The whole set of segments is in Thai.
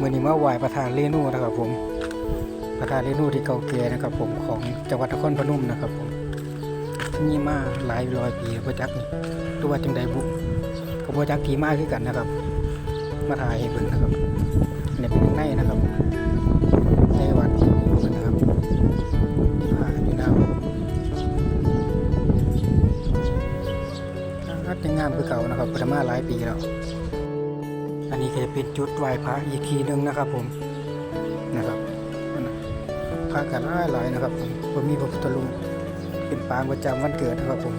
มื่อนี้มาไหว้ประธานเรนูนะครับผมประธานเรนูที่เก่าแก่นะครับผมของจังหวัดนครพนมนะครับผมนี่มาหลายร้อยปีบ่จักนี่ตัวจังใดบุก็บ่จักที่มาคือกันนะครับ มาถ่ายให้เบิ่งนะครับเนี่ยเป็นข้างในนะครับในวัดเพิ่นนะครับอ่าอยู่หน้าวัดยังงามคือเก่านะครับพิ่นมาหลายปีแล้ว อันนี้ก็จะเป็นจุดไหว้พระอีกทีหนึงนะครับผมนะครับพระกันหลายหลายนะครับผมผมมีพระพุทธรูปเป็นปางประจำวันเกิดนะครับผม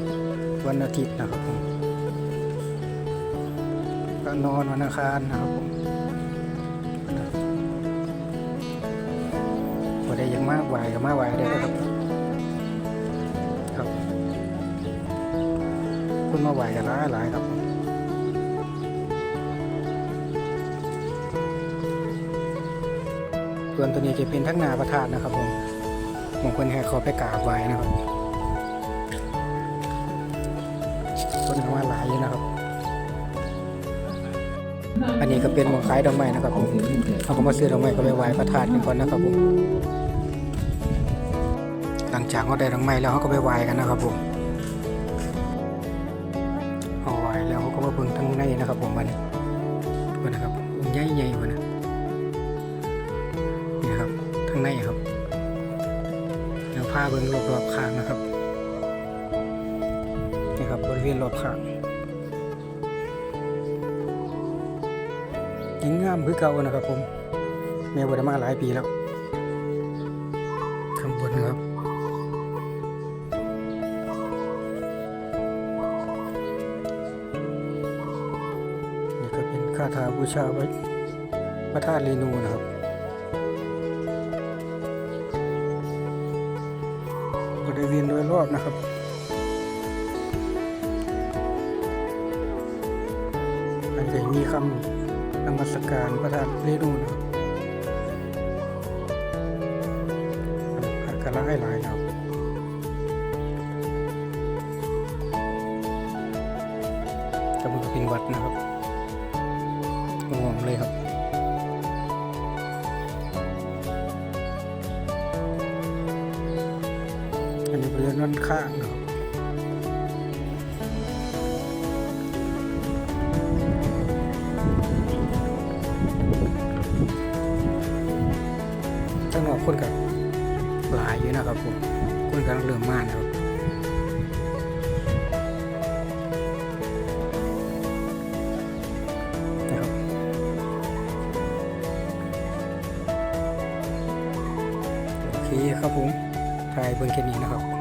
วันอาทิตย์นะครับผมก็นอนวันอังคารนะครับผมพอได้ยังมากไหวก็มาไหวได้นะครับครับคุณมาไหวกันหลายหลายครับผม ส่วนตัวนี้จะเป็นทั้งนาประธานนะครับผมมงคลให้เขาไปกราบไว้นะครับคนเข้ามาหลายอยู่นะครับ อันนี้ก็เป็นหมองขายดอกไม้นะครับผมเขาก็มาซื้อดอกไม้ก็ไปไหว้ประธานกันก่อนนะครับผมหลังจากเขาได้ดอกไม้แล้วเขาก็ไปไหว้กันนะครับผมเอาไหว้แล้วเขาก็มาเบิ่งทั้งในนะครับผมมันดู ดี๋ยวผ้าเบิ้งรอบๆข้างนะครับนี่ครับบริเวณรอบข้างยิงงามคือเก่านะครับผมแม่บไดมาหลายปีแล้วข้างบนนะครับนี่ก็เป็นคาถาบูชาไว้พระธาตุเรนูนะครับ บริเวณโดยรอบนะครับอันจะมีคำนมัสการพระธาตุเรนูนะครับพระกระไรหลายนะครับจะมันก็เป็นวัดนะครับงงเลยครับ อันนี้บริเวณด้านข้างนะครับข้างนอกคนกับหลายอยู่นะครับผมคนกำลังเริ่มมานครับนะครับโอเคครับผมายเบิ่งแค่นี้นะครับ